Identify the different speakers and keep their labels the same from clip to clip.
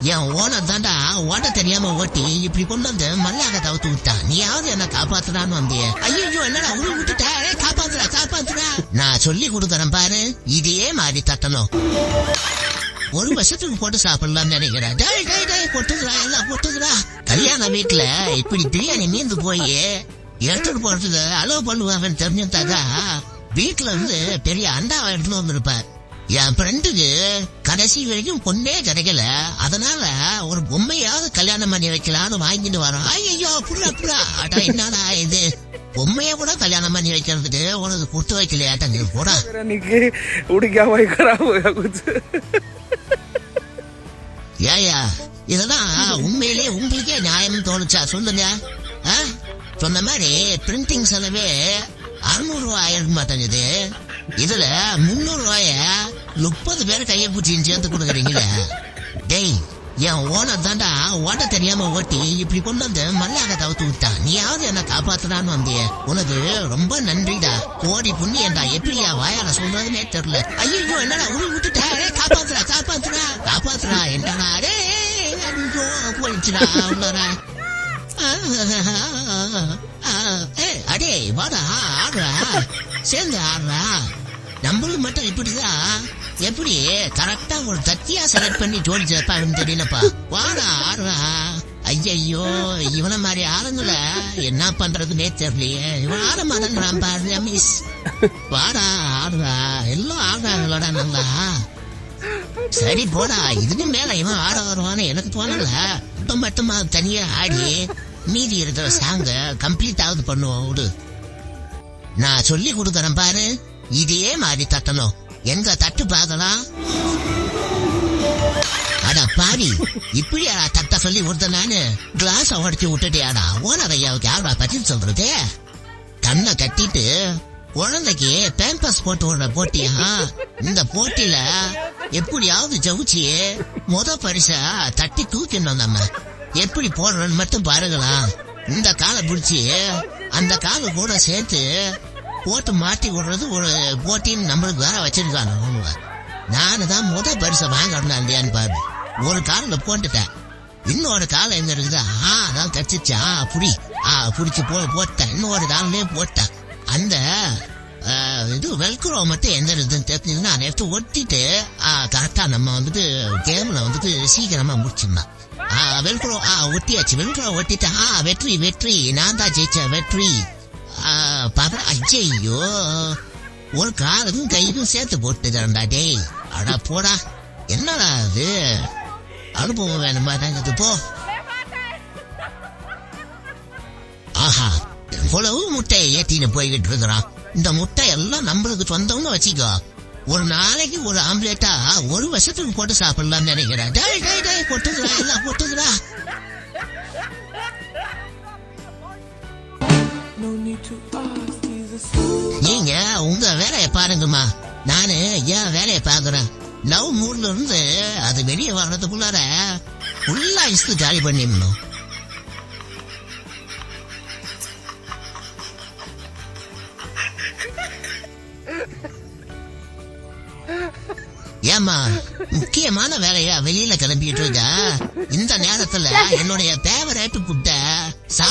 Speaker 1: என் owner தாண்டா ஓட்ட தெரியாம ஓட்டி இப்படி கொண்டு வந்து மல்லாக தவிர்த்து விட்டான். நீயாவது என்ன காப்பாத்துறான்னு வந்திய? ஐயோ என்னடா உருள் விட்டுட்ட? காப்பாத்துறா காப்பாத்துறா நான் சொல்லி கொடுக்கறேன் பாரு இதே மாதிரி தட்டணும். ஒரு வருஷத்துக்கு போட்டு சாப்பிடலாம்னு நினைக்கிறேன். டேய் டேய் டேய் கொட்டுதுடா எல்லாம் கொட்டுதுடா. கல்யாண வீட்டுல இப்படி பிரியாணி மீந்து போய் எடுத்துட்டு போறதுக்கு அலோவ் பண்ணுவாங்கன்னு தெரிஞ்சிருந்தாக்கா வீட்டுல இருந்து பெரிய அண்டா எடுத்துட்டு வந்திருப்பேன். என் ஃப்ரெண்டுக்கு கடைசி வரைக்கும் பொண்ணே கிடைக்கல. அதனால ஒரு பொம்மையாவது கல்யாணம் பண்ணி வைக்கலான்னு வாங்கிட்டு வரோம். ஐயோ புள்ளா புள்ளா அட்டா என்னடா இது? பொம்மைய கூட கல்யாணம் பண்ணி வைக்கிறதுக்கு உனக்கு கொடுத்து
Speaker 2: வைக்கலையாட்ட நீ கூட உடிக்காம
Speaker 1: ஏயா இதெல்லாம் உண்மையிலேயே உங்களுக்கே நியாயம் தோணுச்சா? சொல்லுங்க. சொன்ன மாதிரி பிரிண்டிங் செலவே அறுநூறுவா ஆயிரம் மாட்டேங்குது. இதுல முந்நூறு ரூபாய முப்பது பேர் கையை பிடிச்சின்னு சேர்த்து கொடுக்குறீங்களே? டேய் என் ஓனர் தாண்டா ஓட்ட தெரியாம ஓட்டி இப்படி கொண்டு வந்து மல்லாக தவிர்த்து விட்டான். நீயாவது என்ன காப்பாத்துறான்னு வந்திய? உனக்கு ரொம்ப நன்றிடா. கோடி புண்ணியண்டா எப்படியா வாயால சொல்றதுனே தெரியல. ஐயோ என்னடா உள் விட்டுட்டா? காப்பாத்துறா காப்பாத்துறா காப்பாத்துறா என்னடா? டேய் ஐயோ போயிடுச்சுடா அவ்வளோடா. அடே வாடா ஆடுறா. சேர்ந்து ஆடுறா. நம்மளும் மட்டும் இப்படிதான் எப்படி? கரெக்டா ஒரு தத்தியா செலக்ட் பண்ணி ஜோடி சேர்ப்பாங்கன்னு தெரியலப்பா. வாடா ஆடுறா. ஐயையோ இவன மாதிரி ஆளுங்கள என்ன பண்றதுன்னே தெரியலையே. இவன் ஆட மாட்டேங்கிறான் பாரு மிஸ் வாடா ஆடுறா. எல்லாம் ஆடுறாங்களோட நல்லா. சரி போடா இதுக்கு மேல இவன் ஆட வருவான்னு எனக்கு தோணல. இப்ப மட்டுமா தனியா ஆடி மீதி இருக்கிற சாங்க கம்ப்ளீட் ஆகுது பண்ணுவோம் விடு. நான் சொல்லி கொடுக்கறேன் பாரு. இதே மாதிரி தட்டணும். எங்க தட்டு பார்க்கலாம்? அடா பாரி இப்படியாடா தட்ட சொல்லி கொடுத்த நானு. கிளாஸ் உடச்சு விட்டுட்டியாடா. ஓனர் ஐயாவுக்கு யாரா பதில் சொல்றது? கண்ணை கட்டிட்டு குழந்தைக்கு பேம்பஸ் போட்டு விடுற போட்டியா? இந்த போட்டியில எப்படியாவது ஜவுச்சி முத பரிசா தட்டி தூக்கிடணும் நம்ம. எப்படி போடுறோன்னு மட்டும் பாருங்களா இந்த காலை பிடிச்சி அந்த காலை கூட சேர்த்து போட்டு மாட்டி விடுறது ஒரு போட்டின்னு நம்மளுக்கு வேற வச்சிருக்காங்க அவங்க. நானு தான் முத பரிசை வாங்கணும் இல்லையான்னு பாரு ஒரு காலில் போட்டுட்டேன் இன்னொரு காலம் எங்க இருக்குது? ஆ அதான் ஆ புடி. ஆ புடிச்சு போ போட்டேன். இன்னொரு காலிலே போட்டேன். அந்த இது வெல்க்ரோ மட்டும் எந்த இதுன்னு தெரிஞ்சதுன்னா அதை எடுத்து ஒட்டிட்டு கரெக்டாக நம்ம வந்துட்டு கேமில் வந்துட்டு சீக்கிரமாக முடிச்சிடலாம். ஆ வெல்க்ரோ ஆ ஒட்டியாச்சு. வெல்க்ரோ ஒட்டிட்டு ஆ வெற்றி வெற்றி. நான் தான் ஜெயிச்சேன். வெற்றி. பார்த்தா ஐயோ ஒரு காலுக்கும் கைக்கும் சேர்த்து போட்டுக்கிறேன்டா டேய் அடா போடா என்னடா அது அனுபவம் வேணுமா தாங்க போ ஆஹா இவ்வளவு முட்டையை ஏத்தின்னு போய்கிட்டு இருக்கிறான் இந்த முட்டை எல்லாம் நம்மளுக்கு சொந்தம்னு வச்சுக்கோ ஒரு நாளைக்கு ஒரு ஆம்லேட்டா ஒரு வருஷத்துக்கு போட்டு சாப்பிடலாம்னு நினைக்கிறேன் டேய் டேய் டேய் கொட்டுதுடா எல்லாம் கொட்டுதுடா நீங்க உங்க வேலையை பாருங்கம்மா. நானு என் வேலையை பாக்குறேன் லவ் மூட்ல இருந்து அது வெளியே வர்றதுக்குள்ளார ஃபுல்லா இஸ்து ஜாலி பண்ணிடணும். ஏமா முக்கியமான வேலையா வெளியில கிளம்பிட்டு இருக்க? இந்த நேரத்துல என்னுடைய தேவை ரேட்டு சாப்பிட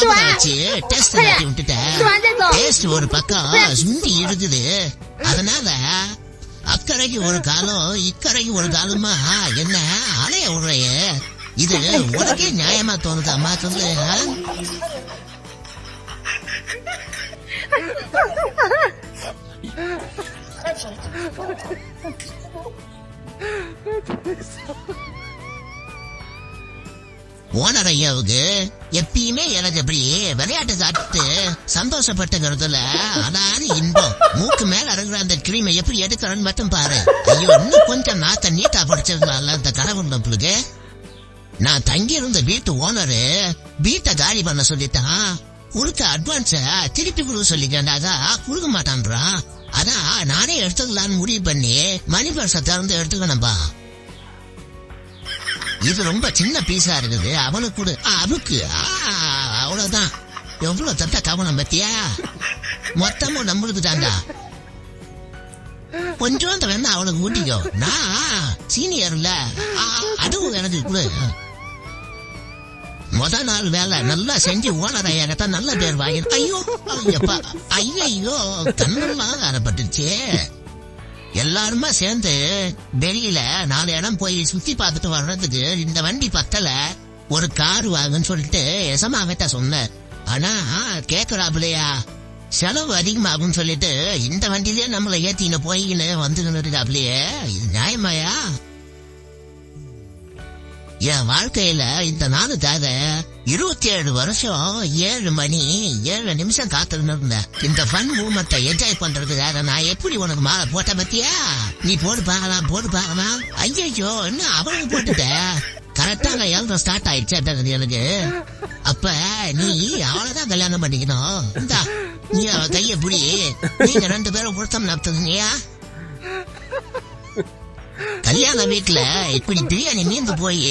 Speaker 1: வச்சு டெஸ்ட் நடத்தி விட்டுட்டேன் டேஸ்ட் ஒரு பக்கம் சுண்டி இருக்குது அதனால அக்கறைக்கு ஒரு காலம் இக்கரைக்கு ஒரு காலமா என்ன அலைய விடுறைய? இது உனக்கே நியாயமா தோணுது அம்மா சொல்லு? ஓனர் ஐயாவுக்கு எப்பயுமே எனக்கு அப்படி விளையாட்டு காட்டு சந்தோஷப்பட்டுங்கிறதுல அதாவது இன்பம். மூக்கு மேல இறங்குற அந்த கிரீமை எப்படி எடுக்கிறேன்னு மட்டும் பாரு. ஐயோ இன்னும் கொஞ்சம் நாத்த நீட்டா படிச்சிருந்தால அந்த கடவுள் நம்மளுக்கு நான் தங்கி இருந்த வீட்டு ஓனரு வீட்டை காலி பண்ண சொல்லிட்டான். கொடுத்த அட்வான்ஸ திருப்பி கொடுக்க சொல்லிட்டாண்டாக கொடுக்க மாட்டான்றான். அதான் நானே எடுத்துக்கலான்னு முடிவு பண்ணி மணி பர்சை திறந்து எடுத்துக்கணும்பா. இது ரொம்ப சின்ன பீஸா இருக்குது. அவனுக்கு கொடு. ஆ, அவனுக்கு ஆ, அவ்வளவுதான். எவ்வளவு தட்ட கவனம் பத்தியா? மொத்தமும் நம்மளுக்கு தாண்டா கொஞ்சம் வேணா அவனுக்கு ஊட்டிக்கோ. நான் சீனியர்ல அதுவும் எனக்கு கொடு. முத நாள் வேலை நல்லா செஞ்சு ஓனர் ஐயாக்கத்தான் நல்ல பேர் வாங்கி ஐயோ ஐயப்பா. ஐயோ கண்ணெல்லாம் காணப்பட்டுச்சே எல்லாருமா சேர்ந்து வெளியில நாலு இடம் போய் சுத்தி பார்த்துட்டு வர்றதுக்கு இந்த வண்டி பத்தல ஒரு கார் வாங்கன்னு சொல்லிட்டு எசமாவட்ட சொன்னேன் ஆனா கேக்குறாப்லையா செலவு அதிகமாகும்னு சொல்லிட்டு இந்த வண்டியிலே நம்மளை ஏத்தின போயின்னு வந்துன்னு அப்படியே இது நியாயமாயா? என் வாழ்க்கையில இந்த நாளுக்காக இருபத்தி ஏழு வருஷம் ஏழு மணி ஏழு நிமிஷம் காத்துன்னு இருந்தேன். இந்த ஃபன் மூமெண்ட்டை என்ஜாய் பண்றதுக்காக நான் எப்படி உனக்கு மாலை போட்ட பத்தியா? நீ போடு பார்க்கலாம் போடு பார்க்கலாம் ஐயோ என்ன அவளுக்கு போட்டுட்ட? கரெக்டா நான் எழுத ஸ்டார்ட் ஆயிடுச்சு எனக்கு. அப்ப நீ அவளைதான் கல்யாணம் பண்ணிக்கணும். இந்தா நீ அவ கைய புடி. நீங்க ரெண்டு பேரும் பொருத்தம் நடத்துனீங்க கல்யாண வீட்டுல இப்படி பிரியாணி மீந்து போய்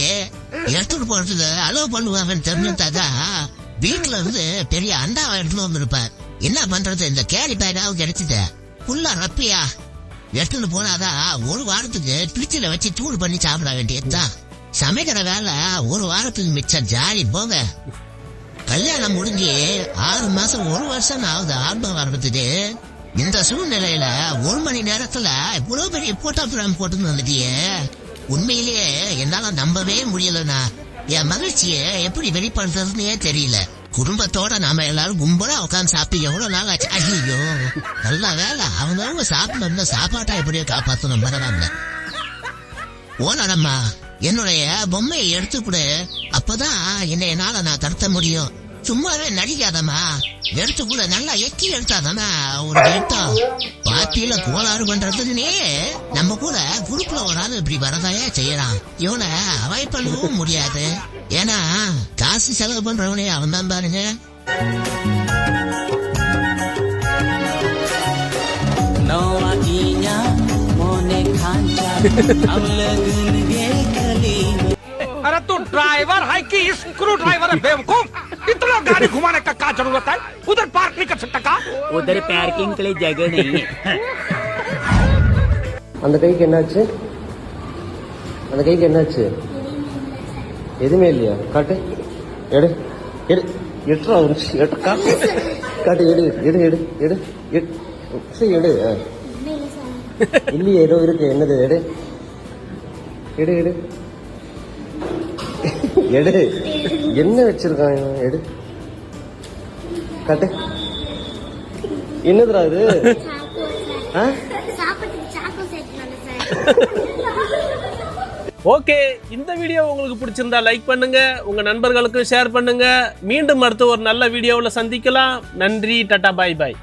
Speaker 1: எடுத்துட்டு போறதுக்கு அலோவ் பண்ணுவாங்கன்னு தெரிஞ்சுட்டாக்கா வீட்டுல இருந்து பெரிய அண்டாவை எடுத்துட்டு வந்திருப்பார். என்ன பண்றது? இந்த கேரி பேடாவும் கிடைச்சிட்ட. ஃபுல்லா ரப்பியா எடுத்துட்டு போனாதான் ஒரு வாரத்துக்கு பிரிட்ஜில் வச்சு தூள் பண்ணி சாப்பிட வேண்டியதுதான் சமைக்கிற வேலை ஒரு வாரத்துக்கு மிச்சம். ஜாலி போங்க. கல்யாணம் முடிஞ்சு ஆறு மாசம் ஒரு வருஷம் ஆகுது. ஆரம்பம் வர்றதுக்கு இந்த சூழ்நிலையில ஒரு மணி நேரத்துல இவ்வளவு பெரிய போட்டோ பிராம் போட்டு வந்துட்டியே. உண்மையிலேயே என்னால நம்பவே முடியலண்ணா. என் மகிழ்ச்சியை எப்படி வெளிப்படுத்துறதுன்னே தெரியல. குடும்பத்தோட நாம எல்லாரும் கும்பலா உட்காந்து சாப்பிட்டு எவ்வளவு நாள் ஆச்சு? ஐயோ நல்ல வேலை அவங்க சாப்பிடணும் சாப்பாட்டா எப்படியோ காப்பாத்தணும் பரவாயில்ல ஓனடம்மா என்னுடைய பொம்மையை எடுத்து கொடு. அப்பதான் என்னை என்னால நான் கடத்த முடியும். சும்மாவே நடிக்காதம்மா எடுத்து கூட நல்லா எக்கி எடுத்தாதானே ஒரு எடுத்தோம் பாத்தியில கோளாறு பண்றதுன்னே நம்ம கூட குரூப்ல ஒரு ஆள் இப்படி வரதாயே செய்யறான் இவனை அவாய்ட் பண்ணவும் முடியாது ஏன்னா காசு செலவு பண்றவனே அவன் தான் பாருங்க
Speaker 3: नौआइया मोने खांचा अब लगन गे गली में
Speaker 4: अरे तू ड्राइवर है कि स्क्रू ड्राइवर है बेवकूफ इतना गाड़ी घुमाने का क्या जरूरत है उधर पार्क नहीं कर सकता का
Speaker 3: उधर पार्किंग के लिए जगह नहीं है
Speaker 5: அந்த கைக்கு என்னாச்சு அந்த கைக்கு என்னாச்சு எதுவுமே இல்லையா காட்டு எடு எடு எட்டுறா ஒரு நிமிஷம், எட்டு காட்டு காட்டு எடு எடு எடு எடு எடு சரி எடு ஆ. இல்லையே ஏதோ இருக்கு என்னது எடு எடு எடு எடு. என்ன வச்சிருக்கான் எடு. கட்டு. என்னதுடா இது? ஆ?
Speaker 6: ஓகே இந்த வீடியோ உங்களுக்கு பிடிச்சிருந்தா லைக் பண்ணுங்க உங்க நண்பர்களுக்கு ஷேர் பண்ணுங்க. மீண்டும் அடுத்து ஒரு நல்ல வீடியோவில் சந்திக்கலாம். நன்றி டாடா பாய் பாய்